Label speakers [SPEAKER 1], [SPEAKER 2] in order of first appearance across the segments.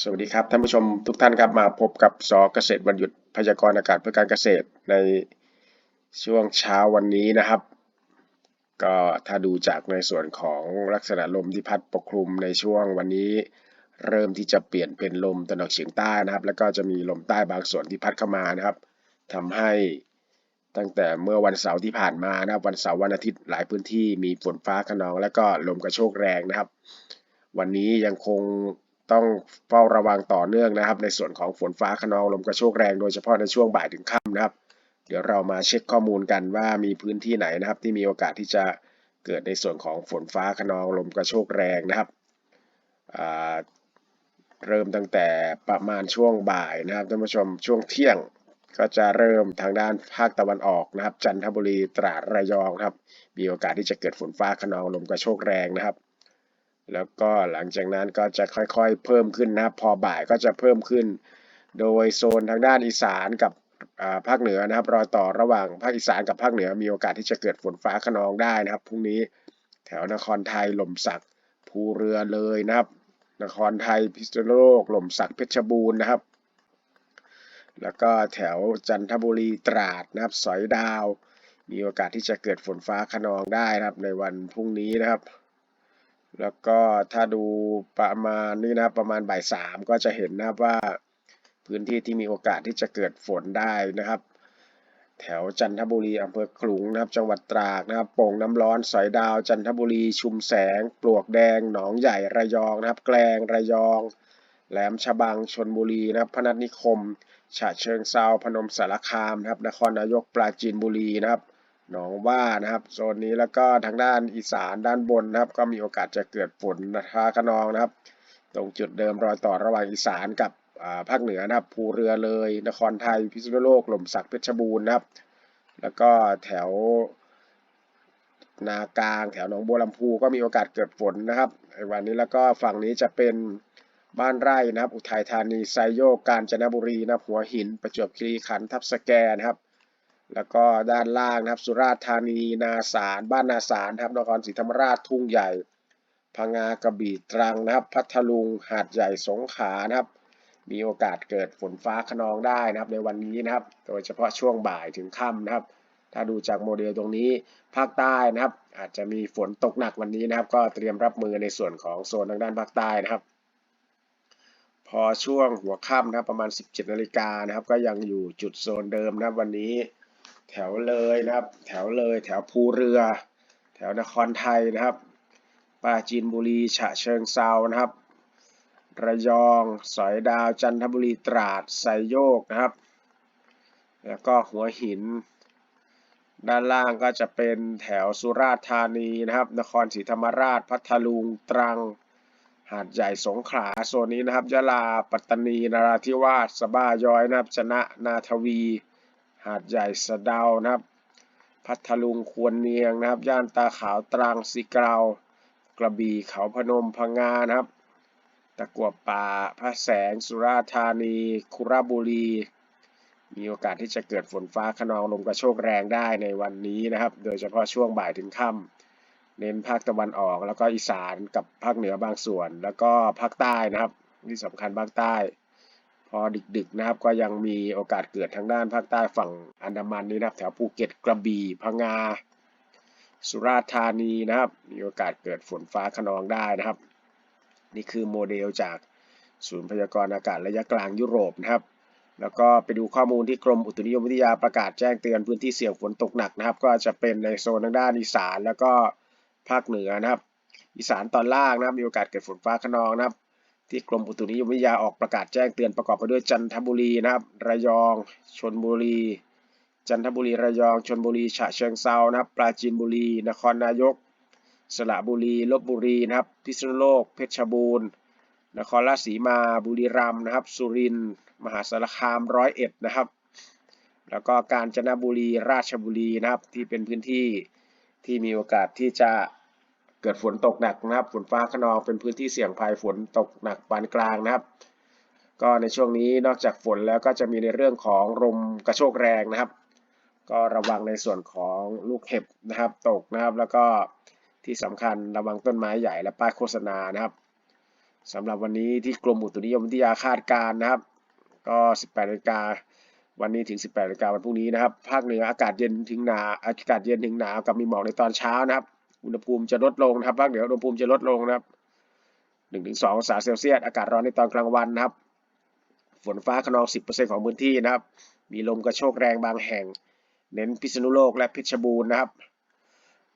[SPEAKER 1] สวัสดีครับท่านผู้ชมทุกท่านครับมาพบกับสอเกษตรวันหยุดพยากรณ์อากาศเพื่อการเกษตรในช่วงเช้าวันนี้นะครับ ก็ถ้าดูจากในส่วนของลักษณะลมที่พัดปกคลุมในช่วงวันนี้ เริ่มที่จะเปลี่ยนเป็นลมตะวันออกเฉียงใต้นะครับ แล้วก็จะมีลมใต้บางส่วนที่พัดเข้ามานะครับทำให้ตั้งแต่เมื่อวันเสาร์ที่ผ่านมานะครับ วันเสาร์วันอาทิตย์หลายพื้นที่มีฝนฟ้าขนอง และก็ลมกระโชกแรงนะครับ วันนี้ยังคง ต้องเฝ้าระวังต่อเนื่องนะครับ ในส่วนของฝนฟ้าขนองลมกระโชกแรง โดยเฉพาะในช่วงบ่ายถึงค่ำนะครับ เดี๋ยวเรามาเช็คข้อมูลกันว่ามีพื้นที่ไหนนะครับ ที่มีโอกาสที่จะเกิดในส่วนของฝนฟ้าขนองลมกระโชกแรงนะครับเริ่มตั้งแต่ประมาณช่วงบ่ายนะครับท่านผู้ชมช่วงเที่ยงก็จะเริ่มทางด้านภาคตะวันออกนะครับ จันทบุรีตราดระยองครับ มีโอกาสที่จะเกิดฝนฟ้าขนองลมกระโชกแรงนะครับ แล้วก็หลังจากนั้นก็จะค่อยๆเพิ่มขึ้นนะครับ พอบ่ายก็จะเพิ่มขึ้น โดยโซนทางด้านอีสานกับภาคเหนือนะครับ รอยต่อระหว่างภาคอีสานกับภาคเหนือมีโอกาสที่จะเกิดฝนฟ้าขนองได้นะครับพรุ่งนี้แถวนครไทยหล่มสักภูเรือเลยนะครับ นครไทยพิษณุโลกหล่มสักเพชรบูรณ์นะครับ แล้วก็แถวจันทบุรีตราดนะครับ สอยดาว มีโอกาสที่จะเกิดฝนฟ้าขนองได้นะครับ ในวันพรุ่งนี้นะครับ แล้วก็ถ้าดูประมาณนี้นะครับประมาณบ่ายสามก็จะเห็นนะครับว่าพื้นที่ที่มีโอกาสที่จะเกิดฝนได้นะครับ แถวจันทบุรีอำเภอขลุงนะครับ จังหวัดตราดนะครับโป่งน้ำร้อนสอยดาว จันทบุรี ชุมแสง ปลวกแดง หนองใหญ่ระยองนะครับ แกลงระยอง แหลมฉบังชนบุรีนะครับ พนัสนิคมฉะเชิงเซาพนมสารคามนะครับนครนายกปราจีนบุรีนะครับ หนองว่านะครับโซนนี้แล้วก็ทางด้านอีสานด้านบนนะครับ ก็มีโอกาสจะเกิดฝนฟ้าขนองนะครับ ตรงจุดเดิมรอยต่อระหว่างอีสานกับภาคเหนือนะครับภูเรือเลย นครไทยพิษณุโลกหล่มสักเพชรบูรณ์นะครับ แล้วก็แถว นากลางแถวหนองบัวลำพูก็มีโอกาสเกิดฝนนะครับในวันนี้แล้วก็ฝั่งนี้จะเป็นบ้านไร่นะครับ อุทัยธานีไซโยกกาญจนบุรีนะครับหัวหิน ประจวบคีรีขันธ์ทับสแกนะครับ แล้วก็ด้านล่างนะครับสุราษฎร์ธานีนาสารบ้านนาสารนะครับนครศรีธรรมราชทุ่งใหญ่พังงากระบี่ตรังนะครับพัทลุงหาดใหญ่สงขลานะครับ มีโอกาสเกิดฝนฟ้าขนองได้นะครับ ในวันนี้นะครับ โดยเฉพาะช่วงบ่ายถึงค่ำนะครับ ถ้าดูจากโมเดลตรงนี้ภาคใต้นะครับ อาจจะมีฝนตกหนักวันนี้นะครับ ก็เตรียมรับมือในส่วนของโซนทางด้านภาคใต้นะครับ พอช่วงหัวค่ำนะครับประมาณ 17นาฬิกานะครับ ก็ยังอยู่จุดโซนเดิมนะครับวันนี้ แถวเลยนะครับ แถวเลย แถวภูเรือ แถวนครไทยนะครับปราจีนบุรีฉะเชิงเซานะครับ ระยอง สอยดาว จันทบุรีตราดไซโยกนะครับ แล้วก็หัวหิน ด้านล่างก็จะเป็นแถวสุราษฎร์ธานีนะครับ นครศรีธรรมราช พัทลุง ตรัง หาดใหญ่ สงขลา โซนนี้นะครับยะลา ปัตตานี นราธิวาสสะบ้าย้อยนะครับชนะ นาทวี หาดใหญ่สะเดานะครับ พัทลุงควรเนียงนะครับ ย่านตาขาวตรังสีเกลากระบี่เขาพนมพังงานะครับ ตะกัวป่าพระแสงสุราษฎร์ธานี คุระบุรี มีโอกาสที่จะเกิดฝนฟ้าขนองลมกระโชกแรงได้ในวันนี้นะครับ โดยเฉพาะช่วงบ่ายถึงค่ำเน้นภาคตะวันออกแล้วก็อีสานกับภาคเหนือบางส่วน แล้วก็ภาคใต้นะครับที่สำคัญภาคใต้ พอดึกๆนะครับก็ยังมีโอกาสเกิดทางด้านภาคใต้ฝั่งอันดามันนี่นะครับแถวภูเก็ตกระบี่พังงา สุราษฎร์ธานีนะครับ มีโอกาสเกิดฝนฟ้าขนองได้นะครับ นี่คือโมเดลจากศูนย์พยากรณ์อากาศระยะกลางยุโรปนะครับ แล้วก็ไปดูข้อมูลที่กรมอุตุนิยมวิทยาประกาศแจ้งเตือนพื้นที่เสี่ยงฝนตกหนักนะครับ ก็จะเป็นในโซนทางด้านอีสานแล้วก็ภาคเหนือนะครับ อีสานตอนล่างนะครับมีโอกาสเกิดฝนฟ้าขนองนะครับ ที่กรมอุตุนิยมวิทยาออกประกาศแจ้งเตือนประกอบไปด้วยจันทบุรีนะครับ ระยองชนบุรี จันทบุรีระยองชลบุรีฉะเชิงเซานะครับ ปราจีนบุรี นครนายก สระบุรีลบบุรีนะครับ พิษณุโลก เพชรบูรณ์ นครราชสีมา บุรีรัมย์นะครับ สุรินทร์ มหาสารคามร้อยเอ็ดนะครับ แล้วก็กาญจนบุรี ราชบุรีนะครับ ที่เป็นพื้นที่ที่มีโอกาสที่จะ เกิดฝนตกหนักนะครับ ฝนฟ้าขนองเป็นพื้นที่เสี่ยงภัยฝนตกหนักปานกลางนะครับ ก็ในช่วงนี้นอกจากฝนแล้วก็จะมีในเรื่องของลมกระโชกแรงนะครับ ก็ระวังในส่วนของลูกเห็บนะครับ ตกนะครับ แล้วก็ที่สำคัญระวังต้นไม้ใหญ่และป้ายโฆษณานะครับสำหรับวันนี้ที่กรมอุตุนิยมวิทยาคาดการณ์นะครับ ก็ 18นาฬิกาวันนี้ถึง 18นาฬิกาวันพรุ่งนี้นะครับ ภาคเหนืออากาศเย็นถึงหนาวอากาศเย็นถึงหนาวกับมีหมอกในตอนเช้านะครับ อุณหภูมิจะลดลงนะครับภาคเหนืออุณหภูมิจะลดลงนะครับ1-2องศาเซลเซียสอากาศร้อนในตอนกลางวันนะครับ ฝนฟ้าขนอง10%ของพื้นที่นะครับ มีลมกระโชกแรงบางแห่ง เน้นพิษณุโลกและเพชรบูรณ์นะครับ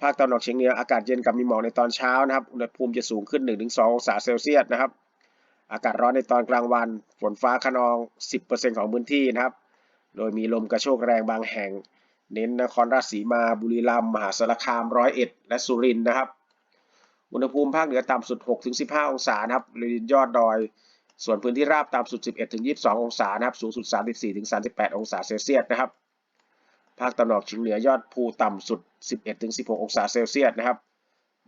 [SPEAKER 1] ภาคตะวันออกเฉียงเหนืออากาศเย็นกับมีหมอกในตอนเช้านะครับ อุณหภูมิจะสูงขึ้น 1-2 องศาเซลเซียสนะครับ อากาศร้อนในตอนกลางวัน ฝนฟ้าขนอง 10%ของพื้นที่นะครับ โดยมีลมกระโชกแรงบางแห่ง เน้นนครราชสีมา บุรีรัมย์ มหาสารคาม ร้อยเอ็ด และสุรินทร์นะครับ อุณหภูมิภาคเหนือต่ำสุด 6-15 องศานะครับริเวณยอดดอย ส่วนพื้นที่ราบต่ำสุด 11-22 องศานะครับ สูงสุด 34-38 องศาเซลเซียสนะครับ ภาคตะวันออกเฉียงเหนือยอดภูต่ำสุด 11-16 องศาเซลเซียสนะครับ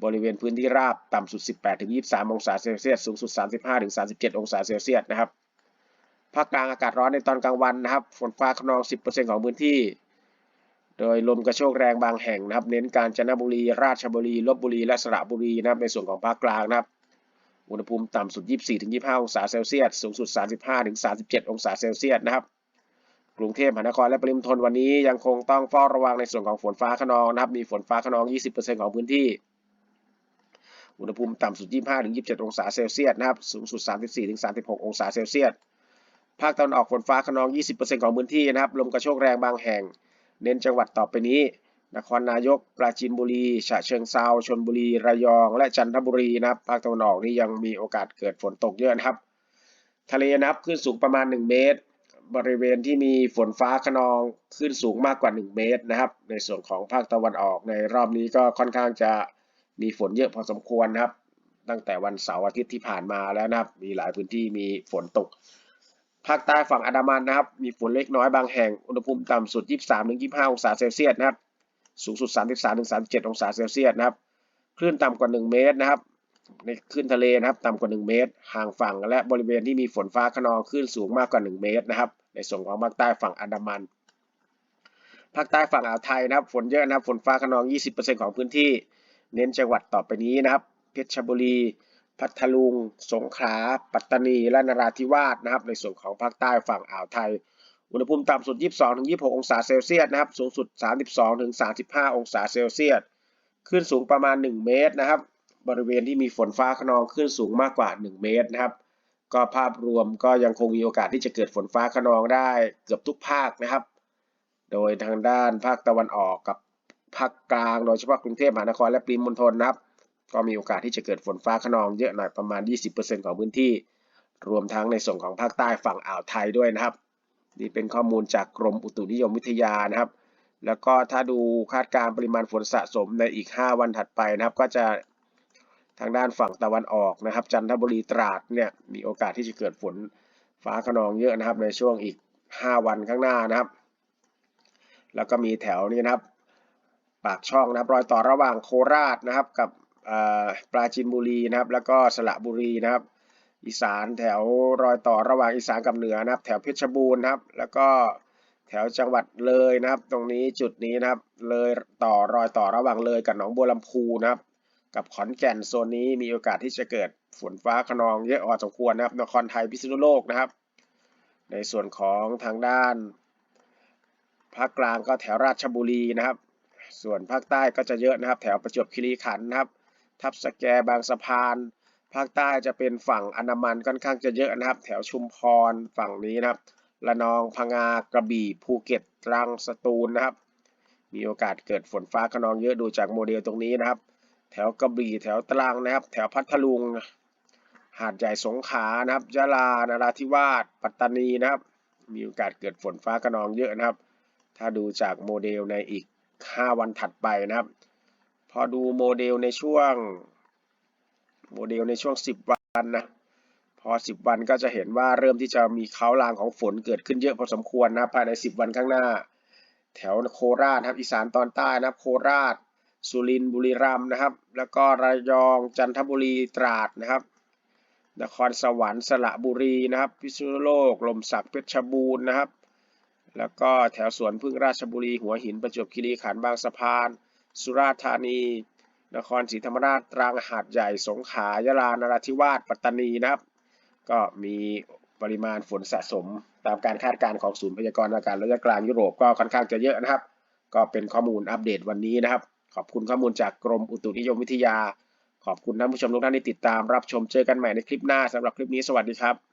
[SPEAKER 1] บริเวณพื้นที่ราบต่ำสุด 18-23 องศาเซลเซียส สูงสุด 35-37 องศาเซลเซียสนะครับ ภาคกลางอากาศร้อนในตอนกลางวันนะครับ ฝนฟ้าขนอง 10%ของพื้นที่ โดยลมกระโชกแรงบางแห่งนะครับ เน้นกาญจนบุรี ราชบุรีลบบุรี และสระบุรีนะครับในส่วนของภาคกลางนะครับอุณหภูมิต่ำสุด 24-25 องศาเซลเซียส สูงสุด 35-37 องศาเซลเซียสนะครับ กรุงเทพมหานครและปริมณฑลวันนี้ยังคงต้องเฝ้าระวังในส่วนของฝนฟ้าขนองนะครับ มีฝนฟ้าขนอง 20%ของพื้นที่ อุณหภูมิต่ำสุด 25-27 องศาเซลเซียสนะครับ สูงสุด 34-36 องศาเซลเซียส ภาคตะวันออกฝนฟ้าขนอง 20%ของพื้นที่นะครับ ลมกระโชกแรงบางแห่ง เน้นจังหวัดต่อไปนี้ นครนายก ปราจีนบุรี ฉะเชิงเซาชลบุรี ระยอง และจันทบุรีนะครับ ภาคตะวันออกนี่ยังมีโอกาสเกิดฝนตกเยอะนะครับ ทะเลนับคลื่นสูงประมาณ 1 เมตร บริเวณที่มีฝนฟ้าขนองคลื่นสูงมากกว่า 1 เมตรนะครับ ในส่วนของภาคตะวันออกในรอบนี้ก็ค่อนข้างจะมีฝนเยอะพอสมควรนะครับ ตั้งแต่วันเสาร์อาทิตย์ที่ผ่านมาแล้วนะครับ มีหลายพื้นที่มีฝนตก ภาคใต้ฝั่งอันดามันนะครับ มีฝนเล็กน้อยบางแห่ง อุณหภูมิต่ำสุด 23-25 องศาเซลเซียสนะครับ สูงสุด 33-37 องศาเซลเซียสนะครับ คลื่นต่ำกว่า 1 เมตรนะครับ ในคลื่นทะเลนะครับต่ำกว่า 1 เมตร ห่างฝั่งและบริเวณที่มีฝนฟ้าขนองคลื่นสูงมากกว่า 1 เมตรนะครับ ในส่วนของภาคใต้ฝั่งอันดามัน ภาคใต้ฝั่งอ่าวไทยนะครับ ฝนเยอะนะครับ ฝนฟ้าขนอง 20%ของพื้นที่ เน้นจังหวัดต่อไปนี้นะครับ เพชรบุรี พัทลุง สงขลา ปัตตานี และนราธิวาสนะครับ ในส่วนของภาคใต้ฝั่งอ่าวไทย อุณหภูมิต่ำสุด 22-26 องศาเซลเซียสนะครับ สูงสุด 32-35 องศาเซลเซียส คลื่นสูงประมาณ 1 เมตรนะครับ บริเวณที่มีฝนฟ้าขนองคลื่นสูงมากกว่า 1 เมตรนะครับ ก็ภาพรวมก็ยังคงมีโอกาสที่จะเกิดฝนฟ้าขนองได้เกือบทุกภาคนะครับ โดยทางด้านภาคตะวันออกกับภาคกลาง โดยเฉพาะกรุงเทพมหานครและปริมณฑลนะครับ ก็มีโอกาสที่จะเกิดฝนฟ้าขนองเยอะหน่อยประมาณ 20%ของพื้นที่ รวมทั้งในส่วนของภาคใต้ฝั่งอ่าวไทยด้วยนะครับ นี่เป็นข้อมูลจากกรมอุตุนิยมวิทยานะครับ แล้วก็ถ้าดูคาดการณ์ปริมาณฝนสะสมในอีก 5 วันถัดไปนะครับ ก็จะทางด้านฝั่งตะวันออกนะครับ จันทบุรีตราดเนี่ยมีโอกาสที่จะเกิดฝนฟ้าขนองเยอะนะครับ ในช่วงอีก 5 วันข้างหน้านะครับ แล้วก็มีแถวนี้นะครับ ปากช่องนะครับรอยต่อระหว่างโคราชนะครับกับ ปราจีนบุรีนะครับ แล้วก็สระบุรีนะครับ อีสานแถวรอยต่อระหว่างอีสานกับเหนือนะครับ แถวเพชรบูรณ์นะครับ แล้วก็แถวจังหวัดเลยนะครับ ตรงนี้จุดนี้นะครับ เลยต่อรอยต่อระหว่างเลยกับหนองบัวลำพูนะครับ กับขอนแก่นโซนนี้มีโอกาสที่จะเกิดฝนฟ้าขนองเยอะพอสมควรนะครับ นครไทยพิษณุโลกนะครับ ในส่วนของทางด้านภาคกลางก็แถวราชบุรีนะครับ ส่วนภาคใต้ก็จะเยอะนะครับ แถวประจวบคีรีขันธ์นะครับ ทับสแกบางสะพาน ภาคใต้จะเป็นฝั่งอันดามันค่อนข้างจะเยอะนะครับ แถวชุมพรฝั่งนี้นะครับระนองพังงากระบี่ภูเก็ตตรังสตูลนะครับ มีโอกาสเกิดฝนฟ้าขนองเยอะดูจากโมเดลตรงนี้นะครับ แถวกระบี่แถวตรังนะครับ แถวพัทลุง หาดใหญ่สงขลานะครับยะลานราธิวาสปัตตานีนะครับ มีโอกาสเกิดฝนฟ้าขนองเยอะนะครับ ถ้าดูจากโมเดลในอีก 5 วันถัดไปนะครับ อดูโมเดลในช่วง โมเดลในช่วง 10 วันนะ พอ 10 วันก็จะเห็นว่าเริ่มที่จะมีเขาลางของฝนเกิดขึ้นเยอะพอสมควรนะภายใน 10 วันข้างหน้า แถวโคราชครับอีสานตอนใต้นะครับโคราช สุรินทร์บุรีรัมย์นะครับ แล้วก็ระยองจันทบุรีตราดนะครับนครสวรรค์สระบุรีนะครับ พิษณุโลกลมสักดิ์เพชรบูรณ์นะครับ แล้วก็แถวสวนพึ่งราชบุรี หัวหินประจวบคีรีขันธ์บางสะพาน สุราษฎร์ธานี นครศรีธรรมราชตรังหาดใหญ่สงขลายะลานราธิวาสปัตตานีนะครับ ก็มีปริมาณฝนสะสมตามการคาดการณ์ของศูนย์พยากรณ์อากาศระยะกลางยุโรปก็ค่อนข้างจะเยอะนะครับ ก็เป็นข้อมูลอัปเดตวันนี้นะครับ ขอบคุณข้อมูลจากกรมอุตุนิยมวิทยา ขอบคุณท่านผู้ชมทุกท่านที่ติดตามรับชมเจอกันใหม่ในคลิปหน้าสำหรับคลิปนี้สวัสดีครับ